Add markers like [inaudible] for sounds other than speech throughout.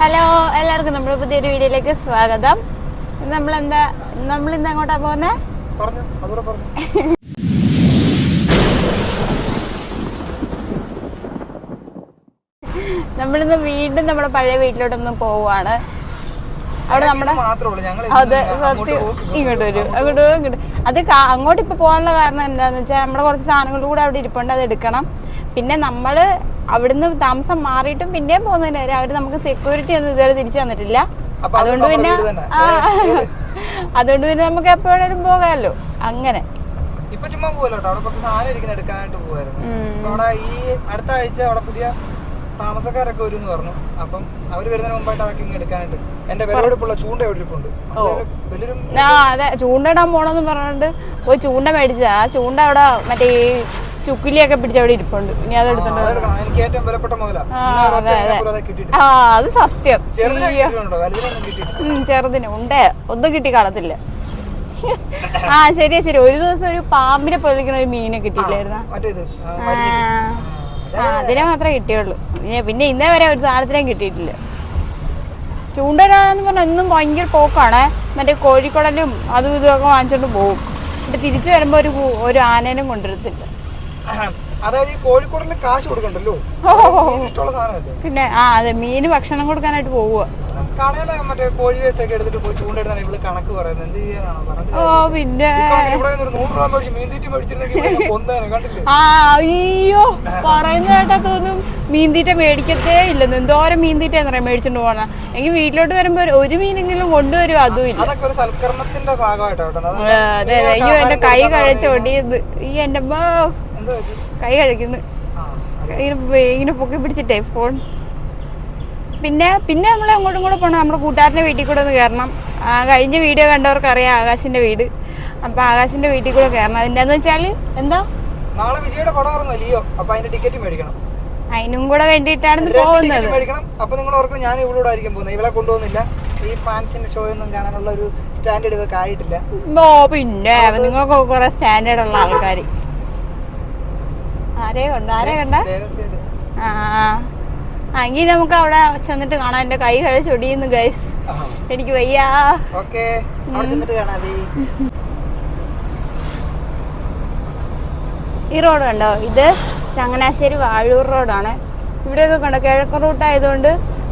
Hello എല്ലാവർക്കും നമ്മുടെ പുതിയൊരു വീഡിയോയിലേക്ക് സ്വാഗതം. നമ്മൾ നമ്മളെന്താ നമ്മൾ ഇന്ന് അങ്ങോട്ടാ അതുകൂടെ നമ്മളിന്ന് വീണ്ടും നമ്മുടെ പഴയ വീട്ടിലോട്ടൊന്ന് പോവുകയാണ് അവിടെ നമ്മുടെ അതെ സത്യം. ഇങ്ങോട്ട് വരും അങ്ങോട്ട് ഇങ്ങോട്ട് അത് അങ്ങോട്ട് ഇപ്പൊ പോകാനുള്ള കാരണം എന്താന്ന് വെച്ചാൽ നമ്മുടെ കുറച്ച് സാധനങ്ങളുടെ കൂടെ അവിടെ ഇരിപ്പുണ്ട് അത് എടുക്കണം. പിന്നെ നമ്മൾ അവിടുന്ന് താമസം മാറിയിട്ടും പിന്നെയും പോകുന്നതിന് വരെ അവർ നമുക്ക് സെക്യൂരിറ്റി ഒന്നും ഇതുവരെ തിരിച്ചു തന്നിട്ടില്ല. അതുകൊണ്ട് പിന്നെ [laughs] അതുകൊണ്ട് പിന്നെ നമുക്ക് എപ്പോഴേലും പോകാമല്ലോ അങ്ങനെ. ഇപ്പൊ ചുമ്മാ പോവല്ലോ അവിടെ കുറച്ച് സാധനം ഇരിക്കുന്ന എടുക്കാനായിട്ട് പോവായിരുന്നു. അപ്പൊ അവിടെ ഈ അടുത്ത ആഴ്ച അവിടെ പുതിയ താമസക്കാരൊക്കെ വരും പറഞ്ഞു. അപ്പം അവർ വരുന്നതിന് മുമ്പായിട്ട് അതൊക്കെ ഇങ്ങ് എടുക്കാനായിട്ട് എന്റെ വിലപിടിപ്പുള്ള ചൂണ്ട എവിടെ അതെ. ചൂണ്ട ഇടാൻ പോണെന്ന് പറഞ്ഞിട്ട് പോയി ചൂണ്ട മേടിച്ച ആ ചൂണ്ട അവിടെ മറ്റേ ചുക്കിലിയൊക്കെ പിടിച്ച് അവിടെ ഇരിപ്പുണ്ട്. ഇനി അത് എടുത്തോണ്ട് വരണം. എനിക്ക് ഏറ്റവും വിലപ്പെട്ട മുതലാ. ആ, അതെ, അതെ. അത് കിട്ടിയിട്ടില്ല ആ അത് സത്യം. ചെറുതിനെ അയ്യോ. കിട്ടിയിട്ടുണ്ടോ? വലുതിനൊന്നും കിട്ടിയിട്ടില്ല. ഉം, ചെറുതിന്. ഉണ്ടേ. ഒന്നും കിട്ടി കാണത്തില്ല. ആ ശരിയാ ശരി ഒരു ദിവസം ഒരു പാമ്പിനെ പൊലിക്കുന്ന ഒരു മീനെ കിട്ടിയില്ലായിരുന്ന മറ്റേത് ആ, വലിയ ഇത്. അതിനെ മാത്രമേ കിട്ടിയുള്ളൂ. പിന്നെ- പിന്നെ ഇന്നേ വരെ ഒരു സാധനത്തിനേം കിട്ടിയിട്ടില്ല. ചൂണ്ടരാണെന്ന് പറഞ്ഞാൽ എന്നും ഭയങ്കര പോക്കാണേ. മറ്റേ കോഴിക്കുടലും അതും ഇതും ഒക്കെ വാങ്ങിച്ചോണ്ട് പോകും എന്നിട്ട് തിരിച്ചു വരുമ്പോ ഒരു കു- ഒരു ആനേനും കൊണ്ടുവരത്തില്ല. അതായത് ഈ കോഴിക്കോടിൽ കാശ് കൊടുക്കണ്ടല്ലോ? മീൻ ഇഷ്ടമുള്ള സാധനമല്ലേ? പിന്നെ ആ അതെ മീന് ഭക്ഷണം കൊടുക്കാനായിട്ട് പോവുക കടയിലെ മറ്റേ കോഴി വേസ്റ്റ് ഒക്കെ എടുത്തിട്ട് പോയി ചൂണ്ടിടുന്ന ഇവൾ കണക്ക് പറയുന്നത്. എന്ത് ചെയ്യാനാണോ ഓ പിന്നെ. നൂറ് രൂപ മേടിച്ച് മീൻ തീറ്റ മേടിച്ചിരുന്നെങ്കിൽ ആ അയ്യോ പറയുന്ന കേട്ടാ തോന്നും മീൻതീറ്റ മേടിക്കത്തേ ഇല്ലെന്ന്. എന്തോരം മീൻതീറ്റ പറയാം മേടിച്ചോണ്ട് പോണ. എങ്കിൽ വീട്ടിലോട്ട് വരുമ്പോ ഒരു- മീനെങ്കിലും കൊണ്ടുവരും അതും ഇല്ല. അതൊക്കെ ഒരു സൽക്കരണത്തിന്റെ ഭാഗമായിട്ടോ അത് അതെ അയ്യോ എന്റെ കൈ കഴിച്ചോടിയത് ഈ എന്റെ? കൈ കഴിക്കുന്നു ഇങ്ങനെ പൊക്കി പിടിച്ചിട്ടേ ഫോൺ. പിന്നെ പിന്നെ നമ്മൾ അങ്ങോട്ടും ഇങ്ങോട്ടും പോകണം നമ്മുടെ കൂട്ടുകാരന്റെ വീട്ടിൽ കൂടെ ഒന്ന് കയറണം. ആ, കഴിഞ്ഞ വീഡിയോ കണ്ടവർക്കറിയാം ആകാശിന്റെ വീട്. അപ്പൊ ആകാശിന്റെ വീട്ടിൽ കൂടെ കയറണം. അതിന്റെ എന്ന് വെച്ചാൽ എന്താ? നാളെ വിജയുടെ പടം ഇറങ്ങും ലിയോ. അപ്പൊ അതിന്റെ ടിക്കറ്റ് മേടിക്കണം. അതിനും കൂടെ വേണ്ടിയിട്ടാണ് പോകുന്നത് മേടിക്കണം. അപ്പൊ നിങ്ങൾ ഓർക്കും ഞാൻ ഇവിടെ ആയിരിക്കും പോകുന്നത്. ഇവളെ കൊണ്ടുപോകുന്നില്ല. ഈ ഫാൻസിന്റെ ഷോ ഒന്നും കാണാനുള്ള ഒരു സ്റ്റാൻഡേർഡ് ഇതൊക്കെ ആയിട്ടില്ല. ഓ പിന്നെ നിങ്ങൾക്ക് കുറെ സ്റ്റാൻഡേർഡ് ഉള്ള ആൾക്കാർ ആരെ കണ്ട? ആരെ കണ്ട. ആ ആ, എങ്കിൽ നമുക്ക് അവിടെ ചെന്നിട്ട് കാണാം. എന്റെ കൈ കഴിച്ചൊടിയുന്നു ഗൈസ്. എനിക്ക് വയ്യാ. ഈ റോഡ് കണ്ടോ? ഇത് ചങ്ങനാശ്ശേരി വാഴൂർ റോഡാണ്. ഇവിടെയൊക്കെ കണ്ടോ? കിഴക്കൻ റൂട്ടായതുകൊണ്ട്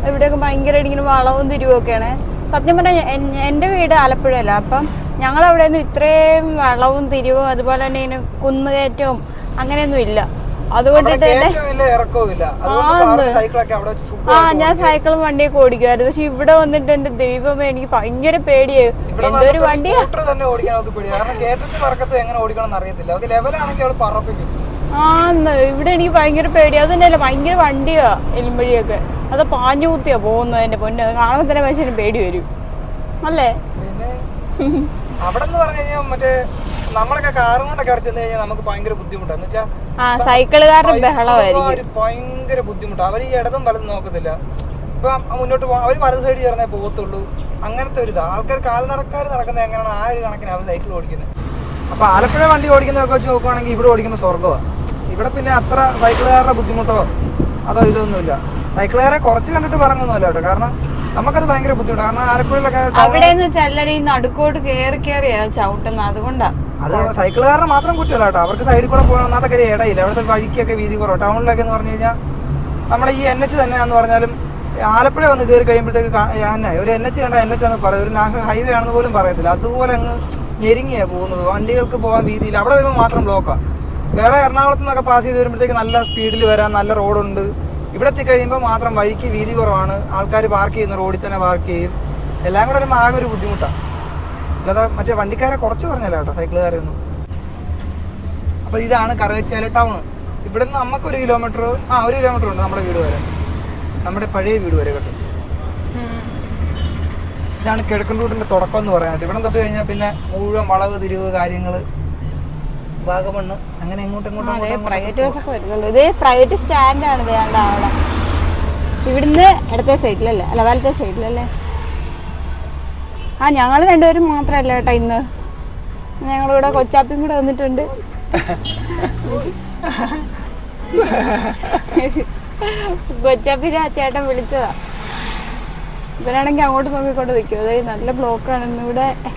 ഇവിടെയൊക്കെ ഭയങ്കരമായിട്ട് ഇങ്ങനെ വളവും തിരിവൊക്കെയാണ്. സത്യം പറഞ്ഞാൽ എൻ- എന്റെ വീട് ആലപ്പുഴയല്ല. അപ്പം ഞങ്ങളവിടെ നിന്ന് ഇത്രയും വളവും തിരിവും അതുപോലെ തന്നെ ഇങ്ങനെ കുന്നുകയറ്റവും അങ്ങനെയൊന്നും ഇല്ല. അതുകൊണ്ടിട്ട് തന്നെ ആ, ഞാൻ സൈക്കിളും വണ്ടിയൊക്കെ ഓടിക്കുമായിരുന്നു. പക്ഷെ ഇവിടെ വന്നിട്ട് എന്റെ ദൈവമേ എനിക്ക് ഭയങ്കര പേടിയായി എന്തോ ഒരു വണ്ടി ആന്ന്. ഇവിടെ എനിക്ക് ഭയങ്കര പേടി അത് തന്നെയല്ല ഭയങ്കര വണ്ടിയാ എലുമ്പഴിയൊക്കെ അത് പാഞ്ഞു കുത്തിയാ പോകുന്നത് എന്റെ പൊന്നെ. കാണുമ്പോ തന്നെ മനുഷ്യന് പേടി വരും. അല്ലേ? [laughs] അവിടെ എന്ന് പറഞ്ഞു കഴിഞ്ഞാൽ മറ്റേ നമ്മളൊക്കെ കാറും കൊണ്ടൊക്കെ അവിടെ ചെന്ന് കഴിഞ്ഞാൽ നമുക്ക് ഭയങ്കര ബുദ്ധിമുട്ടാണ് എന്ന് വെച്ചാൽ ആ സൈക്കിളുകാരുടെ ബഹളമായിരിക്കും ഭയങ്കര ബുദ്ധിമുട്ടാണ് അവർ ഈ ഇടതും വലതും നോക്കത്തില്ല. ഇപ്പൊ മുന്നോട്ട് പോകാൻ അവർ വലത് സൈഡ് ചേർന്നേ പോകത്തുള്ളൂ അങ്ങനത്തെ ഒരു ഇതാ. ആൾക്കാർ കാൽ നടക്കാർ നടക്കുന്നത് എങ്ങനെയാണ് ആ ഒരു കണക്കിന് അവർ സൈക്കിൾ ഓടിക്കുന്നത്. അപ്പൊ ആലപ്പുഴ വണ്ടി ഓടിക്കുന്നതൊക്കെ വെച്ച് നോക്കുവാണെങ്കിൽ ഇവിടെ ഓടിക്കുമ്പോൾ സ്വർഗമാണ് ഇവിടെ പിന്നെ അത്ര സൈക്കിളുകാരുടെ ബുദ്ധിമുട്ടോ അതോ ഇതൊന്നുമില്ല. സൈക്കിളുകാരെ കുറച്ച് കണ്ടിട്ട് പറഞ്ഞൊന്നുമല്ല കേട്ടോ. കാരണം നമുക്കത് ഭയങ്കര ബുദ്ധിമുട്ടാണ് കാരണം ആലപ്പുഴയിലൊക്കെ അവിടെ ഈ നടുക്കോട്ട് കേറി കയറിയാ ചവിട്ടുന്നത്. അതുകൊണ്ടാ. അത് സൈക്കിളുകാരനെ മാത്രം കുറ്റമല്ല കേട്ടോ. അവർക്ക് സൈഡിൽ കൂടെ പോകാൻ ഒന്നാമത്തെ കാര്യം ഇടയില്ല. അവിടുത്തെ വഴിക്കൊക്കെ വീതി കുറവ്. ടൗണിലൊക്കെ എന്ന് പറഞ്ഞു കഴിഞ്ഞാൽ നമ്മുടെ ഈ എൻ എച്ച് തന്നെയാന്ന് പറഞ്ഞാലും ആലപ്പുഴ വന്ന് കയറി കഴിയുമ്പോഴത്തേക്ക് തന്നെ ഒരു എൻ എച്ച് കണ്ട എൻ എച്ച് എന്ന് പറയും. ഒരു നാഷണൽ ഹൈവേ ആണെന്ന് പോലും പറയത്തില്ല. അതുപോലെ അങ്ങ് ഞെരുങ്ങിയാണ് പോകുന്നത്. വണ്ടികൾക്ക് പോകാൻ വീതിയില്ല. അവിടെ വരുമ്പോൾ മാത്രം ബ്ലോക്കാണ് വേറെ എറണാകുളത്ത് നിന്നൊക്കെ പാസ് ചെയ്ത് വരുമ്പോഴത്തേക്ക് നല്ല സ്പീഡിൽ വരാൻ നല്ല റോഡുണ്ട് ഇവിടെ എത്തിക്കഴിയുമ്പോൾ മാത്രം വഴിക്ക് വീതി കുറവാണ്. ആൾക്കാർ പാർക്ക് ചെയ്യുന്ന റോഡിൽ തന്നെ പാർക്ക് ചെയ്യും. എല്ലാം കൂടെ വരുമ്പോൾ ആകെ ഒരു ബുദ്ധിമുട്ടാണ് അല്ലാതെ മറ്റേ വണ്ടിക്കാരെ കുറച്ച് പറഞ്ഞല്ല കേട്ടോ സൈക്കിളുകാരെയൊന്നും അപ്പോൾ ഇതാണ് കറുകച്ചാൽ ടൗൺ ഇവിടെ നിന്ന് നമുക്കൊരു കിലോമീറ്റർ ആ ഒരു കിലോമീറ്റർ ഉണ്ട് നമ്മുടെ വീട് വരെ. നമ്മുടെ പഴയ വീട് വരെ കേട്ടോ. ഇതാണ് കിഴക്കൻ റൂട്ടിന്റെ തുടക്കം എന്ന് പറയാനായിട്ട്. ഇവിടെ തൊട്ട് കഴിഞ്ഞാൽ പിന്നെ മുഴുവൻ വളവ് തിരിവ് കാര്യങ്ങൾ വാഗമണ്ണ് അങ്ങനെ എങ്ങോട്ടും പ്രൈവറ്റ് ബസ്സൊക്കെ വരുന്നുണ്ട്. ഇത് പ്രൈവറ്റ് സ്റ്റാൻഡാണ് വേണ്ട അവിടെ ഇവിടുന്ന് ഇടത്തെ സൈഡിലല്ലേ അല്ല വലത്തെ സൈഡിലല്ലേ ആ ഞങ്ങൾ രണ്ടുപേരും മാത്രമല്ല കേട്ടോ ഇന്ന്. ഞങ്ങളിവിടെ കൊച്ചാപ്പിയും കൂടെ വന്നിട്ടുണ്ട്. കൊച്ചാപ്പിനെ ആ ചേട്ടൻ വിളിച്ചതാ. ഇവരാണെങ്കിൽ അങ്ങോട്ട് നോക്കിക്കൊണ്ട് നിൽക്കും. അതായത് നല്ല ബ്ലോക്കാണ് ഇന്നിവിടെ ഇവിടെ എന്നാ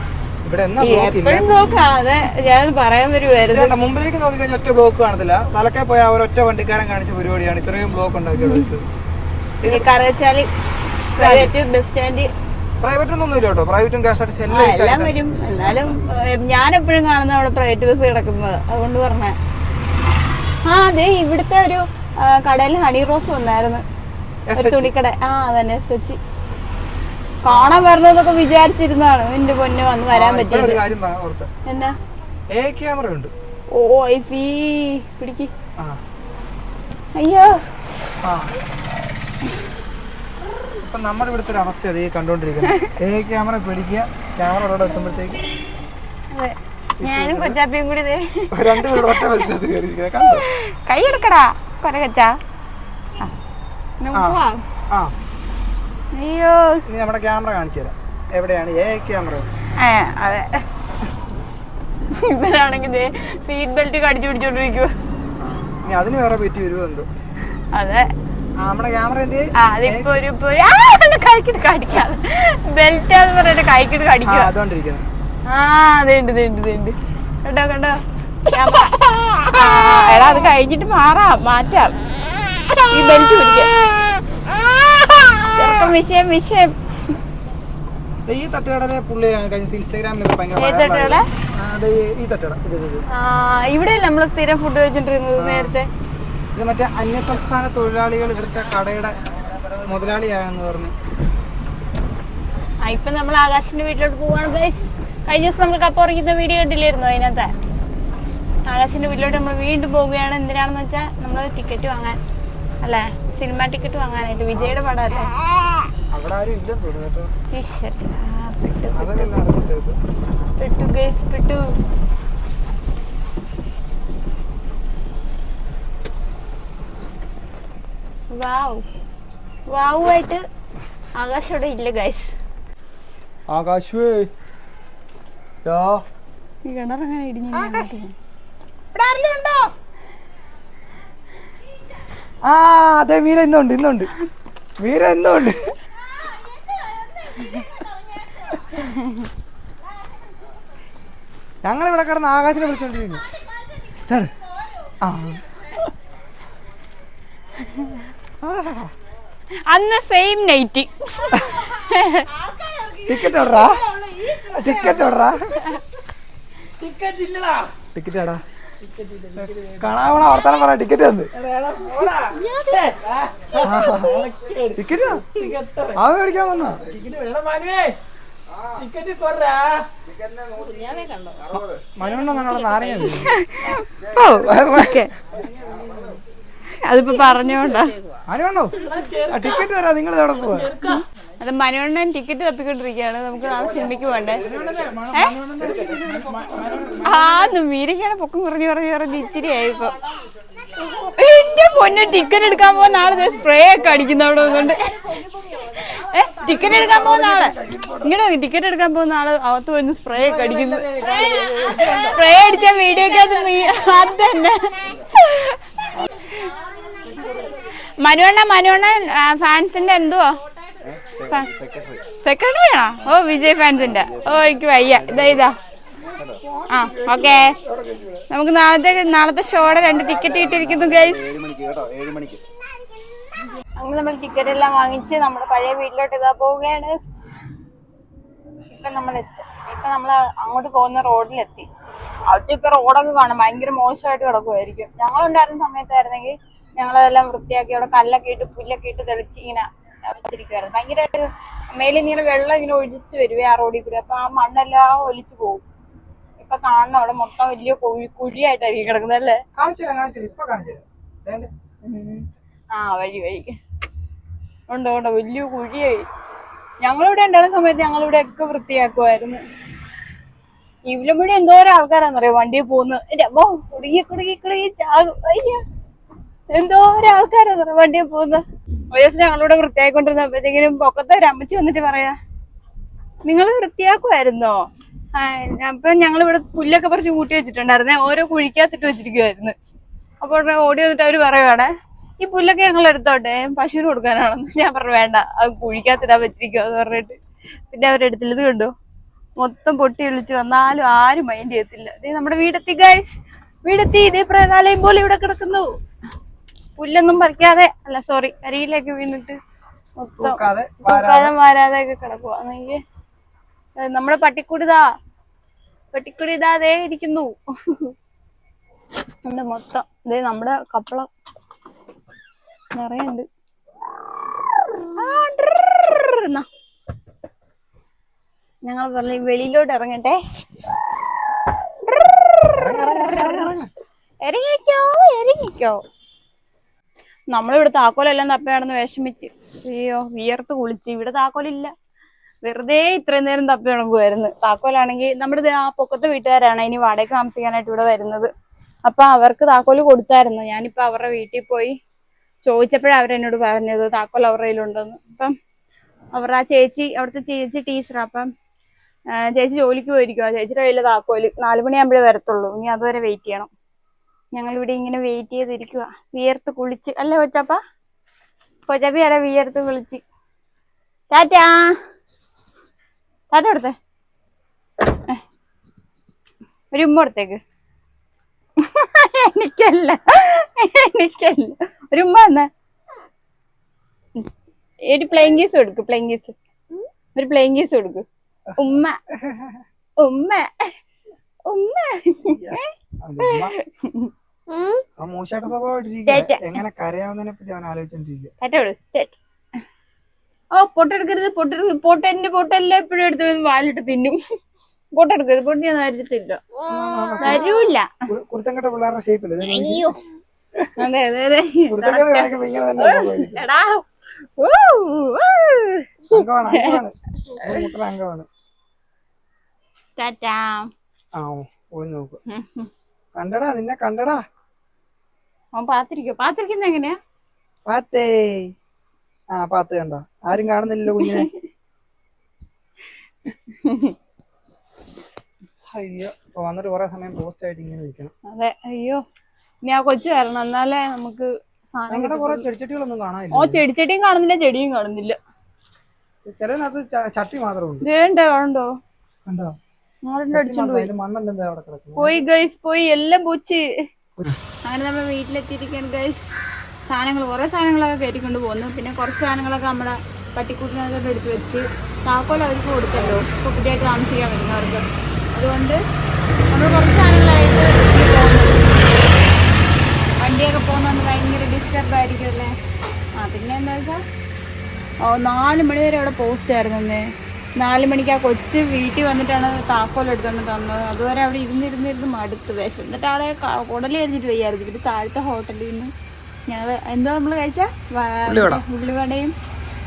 ബ്ലോക്ക് ഇല്ല എപ്പോഴും ബ്ലോക്കാ അതെ ഞാൻ പറയാൻ വരുമായിരുന്നു മുമ്പിലേക്ക് നോക്കി കഴിഞ്ഞാൽ ഒറ്റ ബ്ലോക്ക് കാണത്തില്ല. തലക്കെ പോയ അവർ ഒറ്റ വണ്ടിക്കാരൻ കാണിച്ച പരിപാടിയാണ്. ഇത്രയും ബ്ലോക്ക് ഉണ്ടാക്കിയത് കറച്ചാൽ പ്രൈവറ്റ് ബസ് സ്റ്റാൻഡ് പ്രൈവറ്റ് ഒന്നും ഇല്ല കേട്ടോ. പ്രൈവറ്റും K S R T C ആ, എല്ലാം വരും. എന്നാലും ഞാൻ എപ്പോഴും കാണുന്ന അവിടെ പ്രൈവറ്റ് ബസ് കിടക്കുന്നത്. അതുകൊണ്ട് പറഞ്ഞ. ആ അതെ ഇവിടുത്തെ ഒരു കടയിൽ ഹണി റോസ് വന്നായിരുന്നു. തുണിക്കട. ആ അതന്നെ എസ് എച്ച് കാണാൻ വരണമെന്നൊക്കെ വിചാരിച്ചിരുന്നാണ് എന്റെ പൊന്നു വന്ന് വരാൻ പറ്റിയത്. എന്നാ? ക്യാമറ ഉണ്ട്. ഓ ഐ സീ പിടിക്ക്. അയ്യോ. ഇപ്പൊ നമ്മുടെ ഇവിടുത്തെ ഒരു അവസ്ഥ അതേ കണ്ടോണ്ടിരിക്കുന്നത് [laughs] എ ക്യാമറ പിടിക്കുക ക്യാമറ അവിടെ എത്തുമ്പോഴത്തേക്ക് ഞാനും കൊച്ചാപ്പിയും കൂടി രണ്ടുപേരുടെ ഒറ്റ വലിച്ചത് കൈ എടുക്കടാ കൊരകച്ചാ. ആ. അയ്യോ. ഇനി നമ്മുടെ ക്യാമറ കാണിച്ചു തരാം. എവിടെയാണ് ഏ ക്യാമറ? ഏ, അതെ. ഇവരാണെങ്കിൽ സീറ്റ് ബെൽറ്റ് കടിച്ചു പിടിച്ചോണ്ടിരിക്കുക ഇനി അതിന് വേറെ പറ്റി വരുമോ എന്തോ? അതെ. നമ്മുടെ ക്യാമറ എന്ത് ആ അതിപ്പോ ഒരു കൈക്കിട്ട് കടിക്കാതെ ബെൽറ്റ് എന്ന് പറഞ്ഞിട്ട് കൈക്കിട്ട് ആ കടിക്കുക അതുകൊണ്ടിരിക്കുന്നത് ആ അതേണ്ട് ഇതേണ്ട് ഇതേണ്ട് കണ്ടോ എടാ അത് കഴിഞ്ഞിട്ട് മാറാം മാറ്റാം. ഈ ബെൽറ്റ് പിടിക്കാം വിഷയം വിഷയം. ഈ തട്ടുകടലെ പുള്ളി ഇൻസ്റ്റാഗ്രാമിലൊക്കെ ഭയങ്കര ഈ തട്ടുകട. ഇവിടെയല്ല നമ്മൾ സ്ഥിരം ഫുഡ് കഴിച്ചോണ്ടിരുന്നത് നേരത്തെ? ഇത് മറ്റേ അന്യസംസ്ഥാന തൊഴിലാളികൾ ഇവിടുത്തെ കടയുടെ മുതലാളിയാണെന്ന് പറഞ്ഞു. ഇപ്പൊ നമ്മൾ ആകാശിന്റെ വീട്ടിലോട്ട് പോവാണ് ഗൈസ് കഴിഞ്ഞ ദിവസം നമ്മൾ കപ്പ ഉറക്കുന്ന വീഡിയോ കണ്ടില്ലായിരുന്നു അതിനകത്ത്? ആകാശിന്റെ വീട്ടിലോട്ട് നമ്മൾ വീണ്ടും പോവുകയാണ്. എന്തിനാണെന്ന് വെച്ചാൽ നമ്മൾ ടിക്കറ്റ് വാങ്ങാൻ. അല്ലേ? സിനിമ ടിക്കറ്റ് വാങ്ങാനായിട്ട് വിജയുടെ കേട്ടോ. ഈശ്വര പെട്ടു ഗൈസ് വാവ്. വാവുമായിട്ട് ആകാശ് അവിടെ ഇല്ല ഗൈസ് ആകാശവേ. യാ. ഈ കിണറങ്ങനെ ഇടിഞ്ഞു ആ അതെ മീര ഇന്നുണ്ട് ഇന്നുണ്ട്. മീര ഇന്നുണ്ട്. ഞങ്ങൾ ഇവിടെ കിടന്ന് ആകാശിനെ വിളിച്ചോണ്ടിരിക്കുന്നു. ആ. അന്ന് സെയിം നൈറ്റ് ടിക്കറ്റ് ഓടാ ടിക്കറ്റ് ഓടാ ടിക്കറ്റ് എടാ കാണാവണ വർത്താനം പറ ടിക്കറ്റ് തന്ന്. ടിക്കറ്റ് മേടിക്കാൻ വന്ന? നാരങ്ങ അതിപ്പോ പറഞ്ഞോണ്ടാ. ടിക്കറ്റ് തരാ നിങ്ങൾ എവിടെ പോവാ? അത് മനോണ്ണൻ ടിക്കറ്റ് തപ്പിക്കൊണ്ടിരിക്കുകയാണ്. നമുക്ക് ആ സിനിമയ്ക്ക് വേണ്ടേ ആ മീരക്കാണ് പൊക്കം കുറഞ്ഞു കുറഞ്ഞു കുറഞ്ഞ് ഇച്ചിരി ആയിപ്പോ. എന്റെ പൊന്നെ ടിക്കറ്റ് എടുക്കാൻ പോകുന്ന ആൾ സ്പ്രേ ഒക്കെ അടിക്കുന്ന അവിടെ വന്നുകൊണ്ട്. ഏ ടിക്കറ്റ് എടുക്കാൻ പോകുന്ന ആൾ? ഇങ്ങോട്ട് ടിക്കറ്റ് എടുക്കാൻ പോകുന്ന ആൾ അകത്ത് വന്ന് സ്പ്രേ ഒക്കെ അടിക്കുന്നു. സ്പ്രേ അടിച്ച വീഡിയോക്ക് അത് അത് തന്നെ. മനുവണ്ണ മനുവണ്ണ ഫാൻസിന്റെ എന്തുവാ? സെക്രട്ടറി ആണോ ഓ വിജയ് ഫാൻസിന്റെ ഓ എനിക്ക് വയ്യ. ഇതാ ഇതാ. ആ ഓക്കെ. നമുക്ക് നാളത്തെ നാളത്തെ ഷോയുടെ രണ്ട് ടിക്കറ്റ് കിട്ടിയിരിക്കുന്നു ഗൈസ് അങ്ങനെ നമ്മൾ ടിക്കറ്റ് എല്ലാം വാങ്ങിച്ച് നമ്മുടെ പഴയ വീട്ടിലോട്ട് ഇതാ പോവുകയാണ്. ഇപ്പൊ നമ്മൾ എത്തി. ഇപ്പൊ നമ്മൾ അങ്ങോട്ട് പോകുന്ന റോഡിലെത്തി. അവിടുത്തെ ഇപ്പൊ റോഡൊക്കെ കാണാം. ഭയങ്കര മോശമായിട്ട് കിടക്കുമായിരിക്കും ഞങ്ങൾ ഉണ്ടായിരുന്ന സമയത്തായിരുന്നെങ്കിൽ ഞങ്ങളതെല്ലാം വൃത്തിയാക്കി അവിടെ കല്ലൊക്കെ ഇട്ട് പുല്ലൊക്കെ ഇട്ട് തെളിച്ച് ഇങ്ങനെ വെച്ചിരിക്കുവായിരുന്നു. ഭയങ്കരമായിട്ട് മേലിൽ ഇങ്ങനെ വെള്ളം ഇങ്ങനെ ഒഴിച്ചു വരുവേ ആ റോഡിൽ കൂടി. അപ്പൊ ആ മണ്ണെല്ലാം ഒലിച്ചു പോകും. ഇപ്പൊ കാണണം അവിടെ മൊത്തം വലിയ കുഴി കുഴിയായിട്ടായിരിക്കും കിടക്കുന്നത് അല്ലേ. ആ വഴി വഴി. ഉണ്ട് ഉണ്ട്? വലിയ കുഴിയായി. ഞങ്ങളിവിടെ ഉണ്ടായിരുന്ന സമയത്ത് ഞങ്ങളിവിടെ ഒക്കെ വൃത്തിയാക്കുമായിരുന്നു. ഇവിടെ എന്തോരം ആൾക്കാരാന്നറിയോ വണ്ടിയിൽ പോകുന്നത് എന്റെ അമ്മ കുടുങ്ങി കുടുങ്ങി കുടുങ്ങി ചാകും. എന്തോരം ആൾക്കാരാന്നറിയോ വണ്ടിയിൽ പോകുന്നത് ഒരു ദിവസം വൃത്തിയാക്കി വൃത്തിയായിക്കൊണ്ടിരുന്നപ്പോഴത്തേക്കിനും പൊക്കത്തെ ഒരു അമ്മച്ചി വന്നിട്ട് പറയാ നിങ്ങൾ വൃത്തിയാക്കുമായിരുന്നോ അപ്പൊ ഞങ്ങൾ ഇവിടെ പുല്ലൊക്കെ പറിച്ച് കൂട്ടി വെച്ചിട്ടുണ്ടായിരുന്നേ ഓരോ കുഴിക്കകത്തിട്ട് വെച്ചിരിക്കുവായിരുന്നു. അപ്പോൾ ഓടി വന്നിട്ട് അവർ പറയുവാണ് ഈ പുല്ലൊക്കെ ഞങ്ങൾ എടുത്തോട്ടെ പശുവിന് കൊടുക്കാനാണെന്ന്. ഞാൻ പറഞ്ഞു വേണ്ട അത് കുഴിക്കാത്തിടാൻ വെച്ചിരിക്കും എന്ന് പറഞ്ഞിട്ട്. പിന്നെ അവരെടുത്തില്ല ഇത് കണ്ടോ. മൊത്തം പൊട്ടി വിളിച്ച് വന്നാലും ആരും മൈൻഡ് ചെയ്യത്തില്ല. നമ്മുടെ വീടെത്തി ഗൈസ് വീടെത്തി ഇതേ പ്രേതാലയം പോലെ ഇവിടെ കിടക്കുന്നു. പുല്ലൊന്നും പറിക്കാതെ അല്ല സോറി കരിയിലേക്ക് വീണിട്ട് മൊത്തം തൂക്കാതെ മാരാതെ ഒക്കെ കിടക്കുക എന്നെങ്കിൽ നമ്മുടെ പട്ടിക്കുടിതാ പട്ടിക്കുടി ഇതാ അതേ ഇരിക്കുന്നു. നമ്മുടെ മൊത്തം. ഇതേ നമ്മുടെ കപ്പളം നിറയുണ്ട്. ഞങ്ങൾ പറഞ്ഞ വെളിയിലോട്ട് ഇറങ്ങട്ടെ. ഇറങ്ങിക്കോ ഇറങ്ങിക്കോ. നമ്മളിവിടെ താക്കോലെല്ലാം തപ്പയാണെന്ന് വിഷമിച്ച്. അയ്യോ വിയർത്ത് കുളിച്ച്. ഇവിടെ താക്കോലില്ല. വെറുതെ ഇത്രയും നേരം തപ്പി ഉണങ്ങുമായിരുന്നു താക്കോലാണെങ്കിൽ നമ്മുടെ ആ പൊക്കത്തെ വീട്ടുകാരാണ് ഇനി വാടകയ്ക്ക് താമസിക്കാനായിട്ട് ഇവിടെ വരുന്നത്. അപ്പൊ അവർക്ക് താക്കോൽ കൊടുത്തായിരുന്നു. ഞാനിപ്പോ അവരുടെ വീട്ടിൽ പോയി ചോദിച്ചപ്പോഴാണ് അവരെന്നോട് പറഞ്ഞത് താക്കോൽ അവരുടെ കയ്യിലുണ്ടെന്ന്. അപ്പം അവരുടെ ആ ചേച്ചി അവിടുത്തെ ചേച്ചി ടീച്ചറാ. അപ്പം ചേച്ചി ജോലിക്ക് പോയിരിക്കുക ചേച്ചിയുടെ കയ്യിലെ താക്കോൽ. നാലു മണിയാകുമ്പോഴേ വരത്തുള്ളൂ. ഇനി അതുവരെ വെയിറ്റ് ചെയ്യണം. ഞങ്ങൾ ഇവിടെ ഇങ്ങനെ വെയിറ്റ് ചെയ്തിരിക്കുക വിയർത്ത് കുളിച്ച്. അല്ലേ കൊച്ചപ്പ? കൊച്ചപ്പിയാടെ വിയർത്ത് കുളിച്ച്. ടാറ്റാ. ടാറ്റ കൊടുത്തേ. ഒരു ഉമ്മ കൊടുത്തേക്ക്. എനിക്കല്ല. എനിക്കല്ല. ഒരു ഉമ്മ എന്നാ ഒരു പ്ലെയിൻ കേസ് കൊടുക്ക് പ്ലെയിൻ കേസ് ഒരു പ്ലെയിൻ കേസ് കൊടുക്ക്. ഉമ്മ. ഉമ്മ. ഉമ്മ. ആ മൂശാട്ട സ്വഭാവമായിട്ടിരിക്കുക എങ്ങനെ കരയാവുന്നതിനെ പറ്റി അവൻ ആലോചിച്ചോണ്ടിരിക്കുക. ഓ പൊട്ടെടുക്കരുത് പൊട്ടെടുക്കരുത് പൊട്ടെന്റെ പൊട്ടെല്ലാം എപ്പോഴും എടുത്ത് വന്ന് വാലിട്ട് തിന്നും. പൊട്ടെടുക്കരുത് പൊട്ടി ഞാൻ തരത്തില്ല വരൂല്ല കുരുത്തങ്കട്ട പിള്ളേരുടെ ഷേപ്പില്ല അയ്യോ. അതെ അതെ അതെ. എടാ. അംഗമാണ് ടാറ്റാ. ആ ഓ, പോയി നോക്ക്. കണ്ടടാ നിന്നെ കണ്ടടാ. അവൻ പാത്തിരിക്കോ പാത്തിരിക്കുന്ന എങ്ങനെയാ? പാത്തേ. ആ പാത്ത് കണ്ടോ? ആരും കാണുന്നില്ലല്ലോ കുഞ്ഞിനെ. അയ്യോ. ഇപ്പൊ വന്നിട്ട് കുറെ സമയം പോസ്റ്റ് ആയിട്ട് ഇങ്ങനെ നിൽക്കണം. അതെ അയ്യോ. ഇനി ആ കൊച്ചു വരണം. എന്നാലേ നമുക്ക് സാധനം ഞങ്ങളുടെ കുറെ കിട്ടത്തുള്ളൂ. ചെടിച്ചട്ടികളൊന്നും ഓ കാണാനില്ല ചെടിച്ചട്ടിയും കാണുന്നില്ല ചെടിയും കാണുന്നില്ല. ചിലതിനകത്ത് ചട്ടി വേണ്ടേ കണ്ടോ? കണ്ടോ മണ്ണെല്ലാം പോയി. ഗൈസ് പോയി എല്ലാം പൂച്ച്. അങ്ങനെ നമ്മൾ വീട്ടിലെത്തിയിരിക്കുകയാണ് ഗൈസ് സാധനങ്ങൾ കുറെ സാധനങ്ങളൊക്കെ കയറ്റിക്കൊണ്ട് പോകുന്നു. പിന്നെ കുറച്ച് സാധനങ്ങളൊക്കെ നമ്മുടെ പട്ടിക്കൂട്ടിനകത്തോട്ട് എടുത്ത് വെച്ച് താക്കോൽ അവർക്ക് കൊടുത്തല്ലോ ഇപ്പോൾ പുതിയതായിട്ട് താമസിക്കാൻ വരുന്നവർക്ക് അതുകൊണ്ട് നമ്മൾ കുറച്ച് സാധനങ്ങളായിട്ട് വണ്ടിയൊക്കെ പോകുന്നത് ഭയങ്കര ഡിസ്റ്റർബ് ആയിരിക്കും അല്ലേ? ആ പിന്നെ എന്താ വെച്ചാൽ നാല് മണി വരെ അവിടെ പോസ്റ്റ് ആയിരുന്നേ നാല് മണിക്ക് ആ കൊച്ച് വീട്ടിൽ വന്നിട്ടാണ് താക്കോൽ എടുത്തോണ്ട് തന്നത്. അതുവരെ അവിടെ ഇരുന്നിരുന്നിരുന്ന് മടുത്ത് വിശന്നിട്ട് ആളെ കുടൽ എഴുതിട്ട് വയ്യായിരുന്നു. പിന്നെ താഴത്തെ ഹോട്ടലിൽ നിന്ന് ഞങ്ങൾ എന്തോ നമ്മൾ കഴിച്ച? ഉള്ളിവട. ഉള്ളിവടയും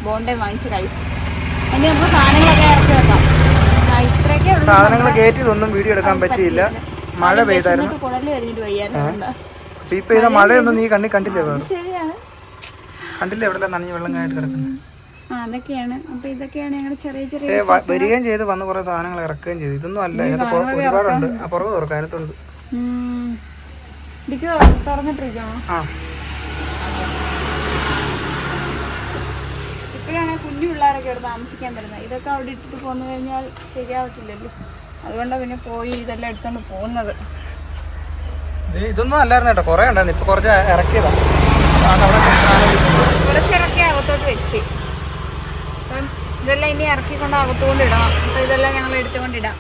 ബോണ്ടയും വാങ്ങിച്ച് കഴിച്ചു. അതിന് നമുക്ക് സാധനങ്ങളൊക്കെ ഇറക്കി വെക്കാം. ഇത്രയൊക്കെ സാധനങ്ങൾ കയറ്റിയതൊന്നും വീഡിയോ എടുക്കാൻ പറ്റിയില്ല. മഴ പെയ്തായിരുന്നു. കുടലി കഴിഞ്ഞിട്ട് വയ്യായിരുന്നു. മഴയൊന്നും നീ കണ്ണി കണ്ടില്ലേ കണ്ടില്ലേ എവിടെ നനഞ്ഞ് വെള്ളം കഴിഞ്ഞിട്ട് കിടക്കുന്നത് അതൊക്കെയാണ്. അപ്പൊ ഇതൊക്കെയാണ് ഞങ്ങളുടെ ചെറിയ ചെറിയ വരികയും ചെയ്ത് വന്ന് കുറെ സാധനങ്ങൾ ഇറക്കുകയും ചെയ്തു. ഇതൊന്നും അല്ല. ഒരുപാടുണ്ട്. അപ്പുറം പുറകെ തുറക്കാം അതിനകത്തുണ്ട്. ഉം. തുറന്നിട്ടിരിക്കണോ ആ. ഇപ്പോഴാണ് കുഞ്ഞു പിള്ളേരൊക്കെ ഇവിടെ താമസിക്കാൻ വരുന്നത്? ഇതൊക്കെ അവിടെ ഇട്ടിട്ട് പോന്നു കഴിഞ്ഞാൽ ശരിയാവത്തില്ലല്ലോ. അതുകൊണ്ടാണ് പിന്നെ പോയി ഇതെല്ലാം എടുത്തോണ്ട് പോകുന്നത്. ഇത് ഇതൊന്നും അല്ലായിരുന്നു കേട്ടോ. കൊറേ ഉണ്ടായിരുന്നു. ഇപ്പൊ കുറച്ച് ഇറക്കിയതാണ് അവിടെ സാധനം ഇരിക്കുന്നത്. കുറച്ചിറക്കി അകത്തോട്ട് വെച്ച് അപ്പം ഇതെല്ലാം ഇനി ഇറക്കിക്കൊണ്ട് അകത്തുകൊണ്ട് ഇടണം. ഇതെല്ലാം ഞങ്ങൾ എടുത്തുകൊണ്ട് ഇടാം.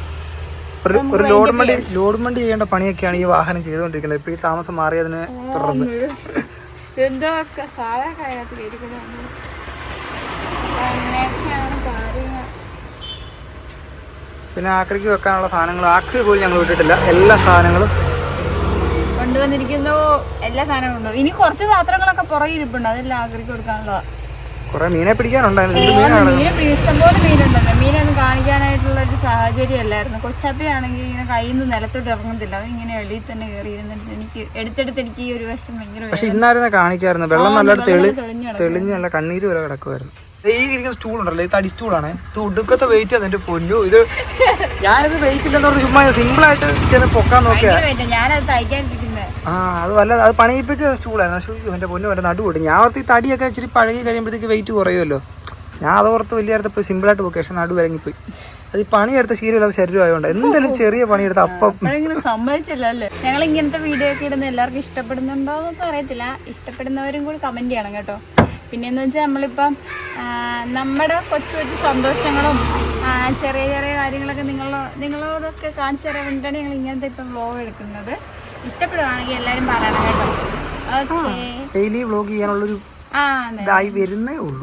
ഒരു ഒരു ലോഡ് വണ്ടി ലോഡ് വണ്ടി ചെയ്യേണ്ട പണിയൊക്കെയാണ് ഈ വാഹനം ചെയ്തുകൊണ്ടിരിക്കുന്നത്. ഇപ്പൊ ഈ താമസം മാറിയതിന് തുടർന്ന്. എന്തോ സാധാ കാര്യത്തിൽ പിന്നെ ആക്രിക്ക് വെക്കാനുള്ള സാധനങ്ങൾ ആക്രി പോലും ഞങ്ങൾ വിട്ടിട്ടില്ല. എല്ലാ സാധനങ്ങളും കൊണ്ടുവന്നിരിക്കുന്നു. എല്ലാ സാധനങ്ങളും ഉണ്ടോ. ഇനി കുറച്ച് പാത്രങ്ങളൊക്കെ പുറകെ ഇരിപ്പുണ്ട്. അതെല്ലാം ആക്രിക്ക് കൊടുക്കാനുള്ളതാ. കുറെ മീനെ പിടിക്കാനുണ്ടായിരുന്നു എന്ത് മീനാണ്? മീനെ മീനൊന്നും കാണിക്കാനായിട്ടുള്ള ഒരു സാഹചര്യം അല്ലായിരുന്നു കൊച്ചപ്പയാണെങ്കിൽ ഇങ്ങനെ കയ്യിൽ നിന്ന് നിലത്തോട്ട് ഇറങ്ങുന്നില്ല. അവൻ ഇങ്ങനെ എളിയിൽ തന്നെ കയറി ഇരുന്നിട്ട് എനിക്ക് എടുത്തെടുത്ത് എനിക്ക് ഈ ഒരു വശം ഭയങ്കര പക്ഷെ ഇന്നായിരുന്നു കാണിക്കായിരുന്നു. വെള്ളം നല്ല തെളി തെളിഞ്ഞ് നല്ല കണ്ണീര് വരെ കിടക്കുമായിരുന്നു ഈ ഇരിക്കുന്ന സ്റ്റൂൾ ഉണ്ടല്ലോ ഇത് തടി സ്റ്റൂളാണ് ഇത് ഒടുക്കത്തെ വെയിറ്റ് അതിന്റെ പൊന്നു. ഇത് [laughs] ഞാനിത് വെയിറ്റ് ഇല്ലെന്ന് പറഞ്ഞ് ചുമ്മാ സിമ്പിൾ ആയിട്ട് ചെന്ന് പൊക്കാൻ നോക്കിയാ. ഞാനത് തയ്ക്കാനിരിക്കുന്നത് ആ അത് വല്ല അത് പണിയിപ്പിച്ച സ്റ്റൂളായിരുന്നു പക്ഷേ അയ്യോ എന്റെ പൊന്നു എന്റെ നടുവിട്ട് ഞാൻ ഓർത്ത് ഈ തടിയൊക്കെ ഇച്ചിരി പഴകി കഴിയുമ്പോഴത്തേക്ക് വെയിറ്റ് കുറയുമല്ലോ. ഞാൻ അത് ഓർത്ത് വലിയ അടുത്തപ്പോൾ സിമ്പിളായിട്ട് പോയി. പക്ഷെ നടു വരങ്ങിപ്പോയി അത് ഈ പണിയെടുത്ത ശീലമില്ലാത്ത ശരീരമായതുകൊണ്ട്. എന്തെങ്കിലും ചെറിയ പണിയെടുത്ത അപ്പം സമ്മതിച്ചല്ലേ ഞങ്ങൾ ഇങ്ങനത്തെ വീഡിയോ ഒക്കെ ഇടുന്ന എല്ലാവർക്കും ഇഷ്ടപ്പെടുന്നുണ്ടോ എന്നൊക്കെ അറിയത്തില്ല. ഇഷ്ടപ്പെടുന്നവരും കൂടി കമന്റ് ചെയ്യണം കേട്ടോ. പിന്നെയെന്ന് വെച്ചാൽ നമ്മളിപ്പം നമ്മുടെ കൊച്ചു കൊച്ചു സന്തോഷങ്ങളും ചെറിയ ചെറിയ കാര്യങ്ങളൊക്കെ നിങ്ങളോ നിങ്ങളോടൊക്കെ കാണിച്ചു തരാൻ വേണ്ടിയിട്ടാണ് ഞങ്ങൾ ഇങ്ങനത്തെ ഇപ്പം വ്ലോഗ് എടുക്കുന്നത്. ഇഷ്ടപ്പെടുവാണെങ്കിൽ എല്ലാവരും പറയണം കേട്ടോ. ഡെയിലി വ്ലോഗ് ചെയ്യാനുള്ളൊരു ഇതായി വരുന്നേ ഉള്ളൂ.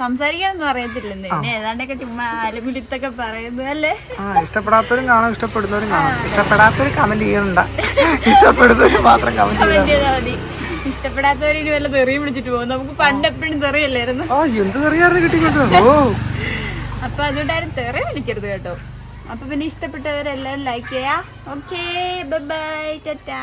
സംസാരിക്കാനൊന്നും അറിയത്തില്ലെന്ന്. പിന്നെ ഏതാണ്ടൊക്കെ ചുമ്മാ അലമുലിത്തൊക്കെ പറയുന്നു അല്ലേ? ആ ഇഷ്ടപ്പെടാത്തവരും കാണും ഇഷ്ടപ്പെടുന്നവരും കാണും. ഇഷ്ടപ്പെടാത്തവർ കമന്റ് ചെയ്യണ്ട. ഇഷ്ടപ്പെടുന്നവർ മാത്രം കമന്റ് ചെയ്താൽ മതി. ഇഷ്ടപ്പെടാത്തവരിനി വല്ല തെറിയും വിളിച്ചിട്ട് പോകും. നമുക്ക് പണ്ട് എപ്പോഴും തെറിയല്ലായിരുന്നു. ആ എന്ത് അറിയാതെ കിട്ടിക്കൊണ്ട് ഓ. അപ്പൊ അതുകൊണ്ട് ആരും തെറി വിളിക്കരുത് കേട്ടോ. അപ്പൊ പിന്നെ ഇഷ്ടപ്പെട്ടവരെല്ലാം ലൈക്ക് ചെയ്യാം. Okay bye tata